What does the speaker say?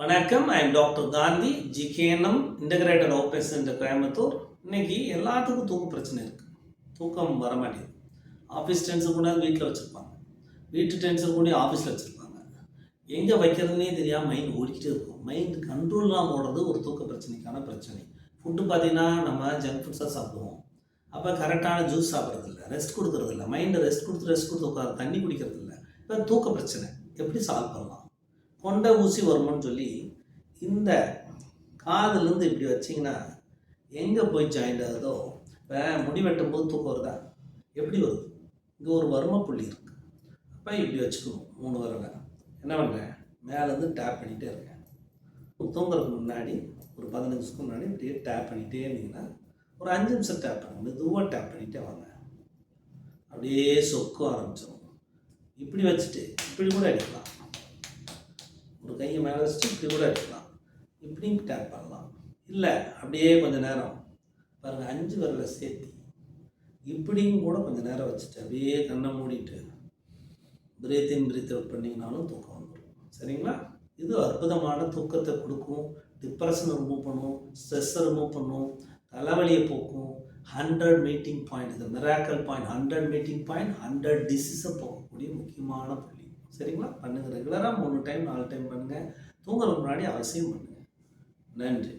வணக்கம் I am doctor Gandhi. GKNM integrated office இந்த கோயம்புத்தூர். இன்னைக்கு எல்லாத்துக்கும் தூக்க பிரச்சனை இருக்குது தூக்கம் வர மாட்டேங்குது. ஆஃபீஸ் டென்ஷன் கூட வீட்டில் வச்சுருப்பாங்க. வீட்டு டென்ஷன் கூட ஆஃபீஸில் வச்சுருப்பாங்க. எங்கே வைக்கிறதுனே தெரியாமல் மைண்ட் ஓடிக்கிட்டே இருக்கும். மைண்ட் கண்ட்ரோல்லாம் ஓடுறது ஒரு தூக்க பிரச்சனைக்கான பிரச்சனை. ஃபுட்டு பார்த்தீங்கன்னா நம்ம ஜங்க் ஃபுட்ஸாக சாப்பிடுவோம். அப்போ கரெக்டான ஜூஸ் சாப்பிட்றதில்ல. ரெஸ்ட் கொடுக்குறதில்ல. மைண்டை ரெஸ்ட் கொடுத்து ரெஸ்ட் கொடுத்து உட்கார தண்ணி குடிக்கிறதில்ல. இப்போ தூக்க பிரச்சனை. எப்படி சால்வ் பண்ணலாம்? கொண்ட ஊசி வருமானு சொல்லி இந்த காதுலேருந்து இப்படி வச்சிங்கன்னா எங்கே போய் ஜாயிண்ட் ஆகுதோ இப்போ முடி வெட்டும் போது தூக்கம் வருதா? எப்படி வருது? இங்கே ஒரு வர்ம புள்ளி இருக்குது அப்போ இப்படி வச்சுக்கணும் மூணு வரல என்ன பண்ணுறேன் மேலேருந்து டேப் பண்ணிகிட்டே இருக்கேன். தூங்குறதுக்கு முன்னாடி ஒரு பதினஞ்சு நிமிஷத்துக்கு முன்னாடி இப்படியே டேப் பண்ணிகிட்டே இருந்தீங்கன்னா ஒரு அஞ்சு நிமிஷம் டேப் பண்ணுங்க மெதுவாக டேப் பண்ணிகிட்டே வாங்க. அப்படியே சொக்க ஆரம்பிச்சிடும் இப்படி வச்சுட்டு இப்படி கூட அடிக்கலாம். மேலே வச்சுட்டு இப்படி கூட அடிக்கலாம் இப்படியும் டேப் பண்ணலாம். இல்லை அப்படியே கொஞ்சம் நேரம். பாருங்கள் அஞ்சு வரல சேர்த்தி இப்படியும் கூட கொஞ்சம் நேரம் வச்சுட்டு அப்படியே கண்ணை மூடிட்டு பிரீத் இன் பிரீத் அவுட் பண்ணிங்கனாலும் தூக்கம் வந்துடும் சரிங்களா? இது அற்புதமான தூக்கத்தை கொடுக்கும். டிப்ரெஷனை ரிமூவ் பண்ணும் ஸ்ட்ரெஸ்ஸை ரிமூவ் பண்ணும் தலைவலியை போக்கும். ஹண்ட்ரட் மீட்டிங் பாயிண்ட் இந்த miracle point hundred meeting point hundred டிசீஸை போகக்கூடிய முக்கியமான புள்ளி. சரிங்களா? பண்ணுங்கள் ரெகுலராக மூணு டைம் நாலு டைம் பண்ணுங்கள் தூங்குறதுக்கு முன்னாடி அவசியம் பண்ணுங்கள் நன்றி.